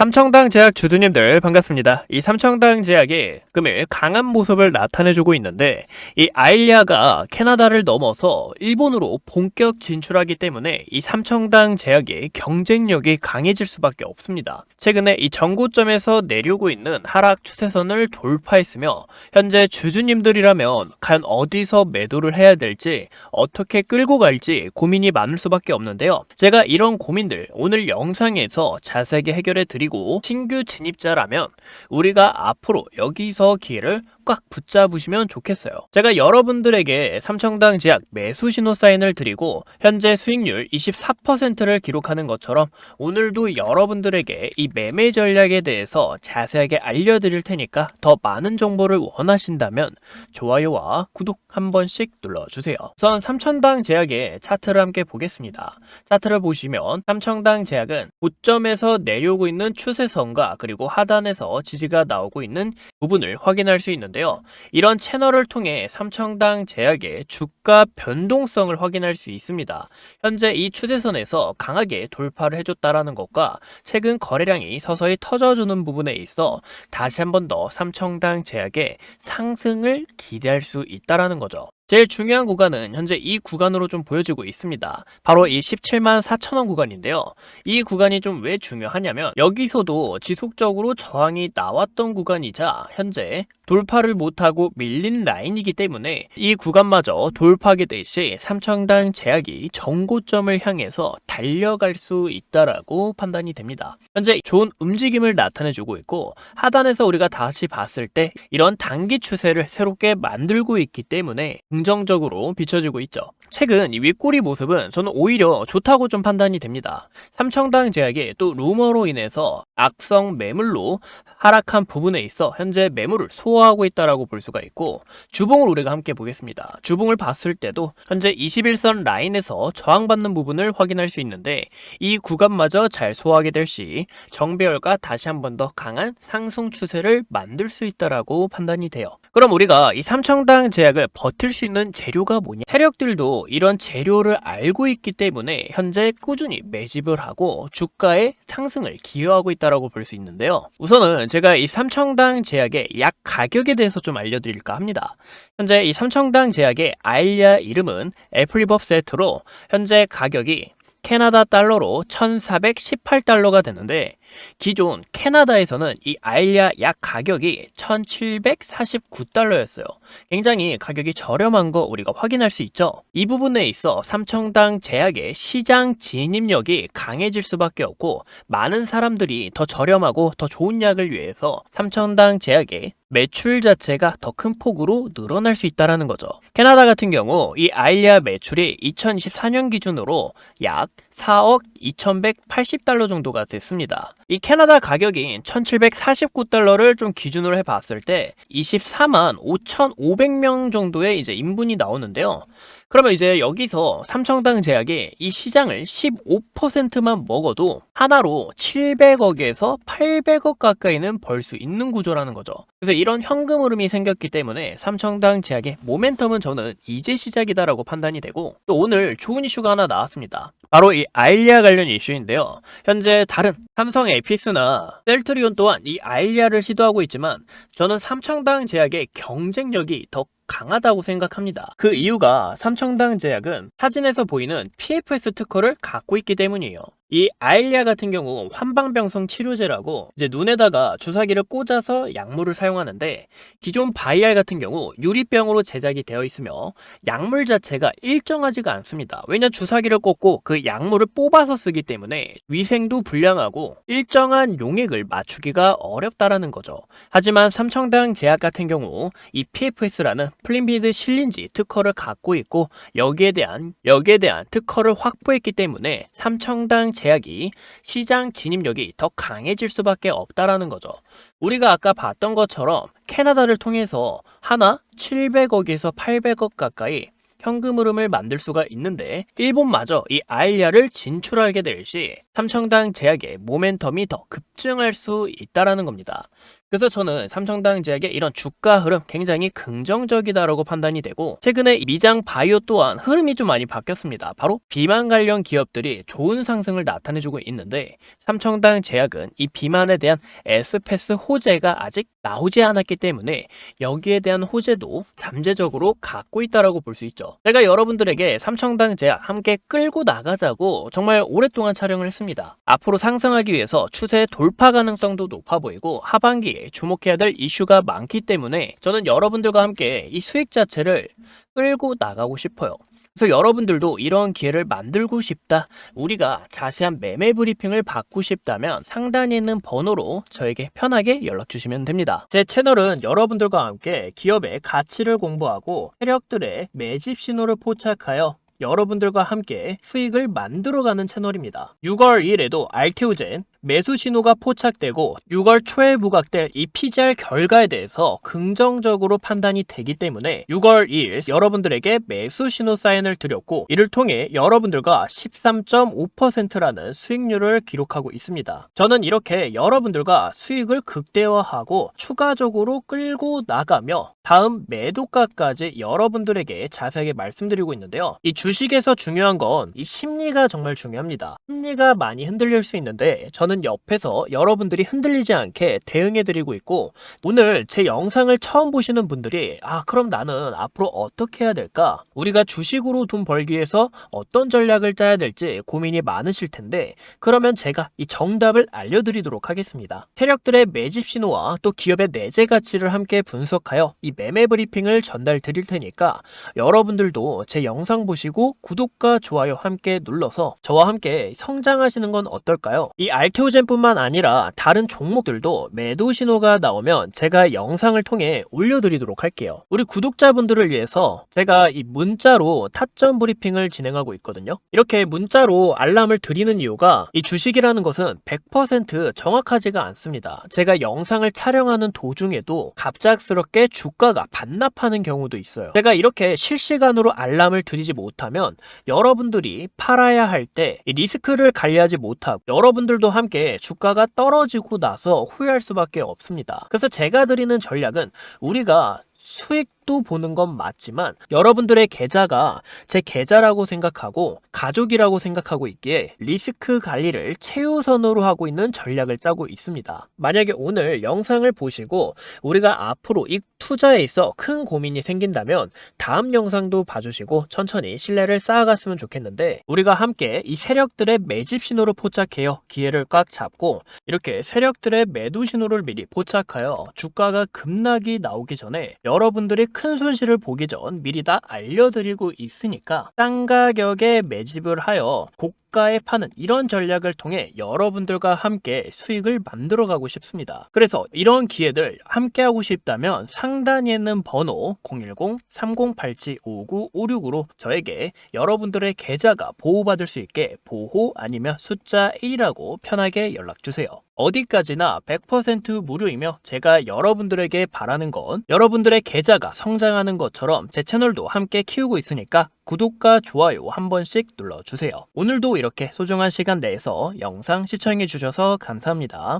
삼청당 제약 주주님들 반갑습니다. 이 삼청당 제약이 금일 강한 모습을 나타내주고 있는데 이 아일리아가 캐나다를 넘어서 일본으로 본격 진출하기 때문에 이 삼청당 제약의 경쟁력이 강해질 수밖에 없습니다. 최근에 이 전고점에서 내려오고 있는 하락 추세선을 돌파했으며 현재 주주님들이라면 과연 어디서 매도를 해야 될지 어떻게 끌고 갈지 고민이 많을 수밖에 없는데요. 제가 이런 고민들 오늘 영상에서 자세하게 해결해 드리고 신규 진입자라면 우리가 앞으로 여기서 기회를 꽉 붙잡으시면 좋겠어요. 제가 여러분들에게 삼청당 제약 매수 신호 사인을 드리고 현재 수익률 24%를 기록하는 것처럼 오늘도 여러분들에게 이 매매 전략에 대해서 자세하게 알려드릴 테니까 더 많은 정보를 원하신다면 좋아요와 구독 한 번씩 눌러주세요. 우선 삼천당 제약의 차트를 함께 보겠습니다. 차트를 보시면 삼청당 제약은 고점에서 내려오고 있는 추세선과 그리고 하단에서 지지가 나오고 있는 부분을 확인할 수 있는데 요. 이런 채널을 통해 삼청당 제약의 주가 변동성을 확인할 수 있습니다. 현재 이 추세선에서 강하게 돌파를 해줬다라는 것과 최근 거래량이 서서히 터져주는 부분에 있어 다시 한 번 더 삼청당 제약의 상승을 기대할 수 있다라는 거죠. 제일 중요한 구간은 현재 이 구간으로 좀 보여지고 있습니다. 바로 이 17만 4천 원 구간인데요. 이 구간이 좀 왜 중요하냐면 여기서도 지속적으로 저항이 나왔던 구간이자 현재 돌파를 못하고 밀린 라인이기 때문에 이 구간마저 돌파하게 될 시 삼청당 제약이 정고점을 향해서 달려갈 수 있다라고 판단이 됩니다. 현재 좋은 움직임을 나타내주고 있고 하단에서 우리가 다시 봤을 때 이런 단기 추세를 새롭게 만들고 있기 때문에 긍정적으로 비춰지고 있죠. 최근 이 윗꼬리 모습은 저는 오히려 좋다고 좀 판단이 됩니다. 삼청당 제약이 또 루머로 인해서 악성 매물로 하락한 부분에 있어 현재 매물을 소화하고 있다라고 볼 수가 있고 주봉을 우리가 함께 보겠습니다. 주봉을 봤을 때도 현재 21선 라인에서 저항받는 부분을 확인할 수 있는데 이 구간마저 잘 소화하게 될 시 정배열과 다시 한 번 더 강한 상승 추세를 만들 수 있다라고 판단이 돼요. 그럼 우리가 이 삼청당 제약을 버틸 수 있는 재료가 뭐냐? 세력들도 이런 재료를 알고 있기 때문에 현재 꾸준히 매집을 하고 주가의 상승을 기여하고 있다라고 볼 수 있는데요. 우선은 제가 이 삼청당 제약의 약 가격에 대해서 좀 알려드릴까 합니다. 현재 이 삼청당 제약의 아일리아 이름은 애플리법 세트로 현재 가격이 캐나다 달러로 1418달러가 되는데 기존 캐나다에서는 이 아일리아 약 가격이 1749달러였어요. 굉장히 가격이 저렴한 거 우리가 확인할 수 있죠. 이 부분에 있어 삼청당 제약의 시장 진입력이 강해질 수밖에 없고 많은 사람들이 더 저렴하고 더 좋은 약을 위해서 삼청당 제약의 매출 자체가 더 큰 폭으로 늘어날 수 있다는 거죠. 캐나다 같은 경우 이 아일리아 매출이 2024년 기준으로 약 4억 2180달러 정도가 됐습니다. 이 캐나다 가격인 1749달러를 좀 기준으로 해봤을 때 24만 5,500명 정도의 이제 인분이 나오는데요. 그러면 이제 여기서 삼청당 제약이 이 시장을 15%만 먹어도 하나로 700억에서 800억 가까이는 벌 수 있는 구조라는 거죠. 그래서 이런 현금 흐름이 생겼기 때문에 삼청당 제약의 모멘텀은 저는 이제 시작이다라고 판단이 되고 또 오늘 좋은 이슈가 하나 나왔습니다. 바로 이 아일리아 관련 이슈인데요. 현재 다른 삼성 에피스나 셀트리온 또한 이 아일리아를 시도하고 있지만 저는 삼청당 제약의 경쟁력이 더 강하다고 생각합니다. 그 이유가 삼청당 제약은 사진에서 보이는 PFS 특허를 갖고 있기 때문이에요. 이 아일리아 같은 경우 환방병성 치료제라고 이제 눈에다가 주사기를 꽂아서 약물을 사용하는데 기존 바이알 같은 경우 유리병으로 제작이 되어 있으며 약물 자체가 일정하지가 않습니다. 왜냐 주사기를 꽂고 그 약물을 뽑아서 쓰기 때문에 위생도 불량하고 일정한 용액을 맞추기가 어렵다라는 거죠. 하지만 삼청당 제약 같은 경우 이 PFS라는 플린비드 실린지 특허를 갖고 있고 여기에 대한 여기에 대한 특허를 확보했기 때문에 삼청당 제약이 시장 진입력이 더 강해질 수밖에 없다라는 거죠. 우리가 아까 봤던 것처럼 캐나다를 통해서 하나 700억에서 800억 가까이 현금 흐름을 만들 수가 있는데 일본마저 이 아일리아를 진출하게 될 시 삼청당 제약의 모멘텀이 더 급증할 수 있다라는 겁니다. 그래서 저는 삼성당제약의 이런 주가 흐름 굉장히 긍정적이다라고 판단이 되고 최근에 미장 바이오 또한 흐름이 좀 많이 바뀌었습니다. 바로 비만 관련 기업들이 좋은 상승을 나타내주고 있는데 삼성당 제약은 이 비만에 대한 에스페스 호재가 아직 나오지 않았기 때문에 여기에 대한 호재도 잠재적으로 갖고 있다라고 볼 수 있죠. 제가 여러분들에게 삼청당 제약 함께 끌고 나가자고 정말 오랫동안 촬영을 했습니다. 앞으로 상승하기 위해서 추세 돌파 가능성도 높아 보이고 하반기에 주목해야 될 이슈가 많기 때문에 저는 여러분들과 함께 이 수익 자체를 끌고 나가고 싶어요. 그래서 여러분들도 이런 기회를 만들고 싶다. 우리가 자세한 매매 브리핑을 받고 싶다면 상단에 있는 번호로 저에게 편하게 연락 주시면 됩니다. 제 채널은 여러분들과 함께 기업의 가치를 공부하고 세력들의 매집 신호를 포착하여 여러분들과 함께 수익을 만들어가는 채널입니다. 6월 1일에도 알테오젠 매수 신호가 포착되고 6월 초에 부각될 이 PGR 결과에 대해서 긍정적으로 판단이 되기 때문에 6월 2일 여러분들에게 매수 신호 사인을 드렸고 이를 통해 여러분들과 13.5%라는 수익률을 기록하고 있습니다. 저는 이렇게 여러분들과 수익을 극대화하고 추가적으로 끌고 나가며 다음 매도가까지 여러분들에게 자세하게 말씀드리고 있는데요. 이 주식에서 중요한 건 이 심리가 정말 중요합니다. 심리가 많이 흔들릴 수 있는데 저는 옆에서 여러분들이 흔들리지 않게 대응해드리고 있고 오늘 제 영상을 처음 보시는 분들이 아 그럼 나는 앞으로 어떻게 해야 될까? 우리가 주식으로 돈 벌기 위해서 어떤 전략을 짜야 될지 고민이 많으실 텐데 그러면 제가 이 정답을 알려드리도록 하겠습니다. 세력들의 매집 신호와 또 기업의 내재 가치를 함께 분석하여 이 매매 브리핑을 전달 드릴 테니까 여러분들도 제 영상 보시고 구독과 좋아요 함께 눌러서 저와 함께 성장하시는 건 어떨까요? 이 알 테오젠뿐만 아니라 다른 종목들도 매도 신호가 나오면 제가 영상을 통해 올려드리도록 할게요. 우리 구독자분들을 위해서 제가 이 문자로 타점 브리핑을 진행하고 있거든요. 이렇게 문자로 알람을 드리는 이유가 이 주식이라는 것은 100% 정확하지가 않습니다. 제가 영상을 촬영하는 도중에도 갑작스럽게 주가가 반납하는 경우도 있어요. 제가 이렇게 실시간으로 알람을 드리지 못하면 여러분들이 팔아야 할 때 리스크를 관리하지 못하고 여러분들도 함께 주가가 떨어지고 나서 후회할 수밖에 없습니다. 그래서 제가 드리는 전략은 우리가 수익 도 보는 건 맞지만 여러분들의 계좌가 제 계좌라고 생각하고 가족이라고 생각하고 있기에 리스크 관리를 최우선으로 하고 있는 전략을 짜고 있습니다. 만약에 오늘 영상을 보시고 우리가 앞으로 이 투자에 있어 큰 고민이 생긴다면 다음 영상도 봐주시고 천천히 신뢰를 쌓아갔으면 좋겠는데 우리가 함께 이 세력들의 매집 신호를 포착해요 기회를 꽉 잡고 이렇게 세력들의 매도 신호를 미리 포착하여 주가가 급락이 나오기 전에 여러분들이 큰 손실을 보기 전 미리 다 알려드리고 있으니까 싼 가격에 매집을 하여 고가에 파는 이런 전략을 통해 여러분들과 함께 수익을 만들어 가고 싶습니다. 그래서 이런 기회들 함께 하고 싶다면 상단에 있는 번호 010-3087-5956으로 저에게 여러분들의 계좌가 보호받을 수 있게 보호 아니면 숫자 1이라고 편하게 연락 주세요. 어디까지나 100% 무료이며 제가 여러분들에게 바라는 건 여러분들의 계좌가 성장하는 것처럼 제 채널도 함께 키우고 있으니까 구독과 좋아요 한 번씩 눌러주세요. 오늘도 이렇게 소중한 시간 내서 영상 시청해 주셔서 감사합니다.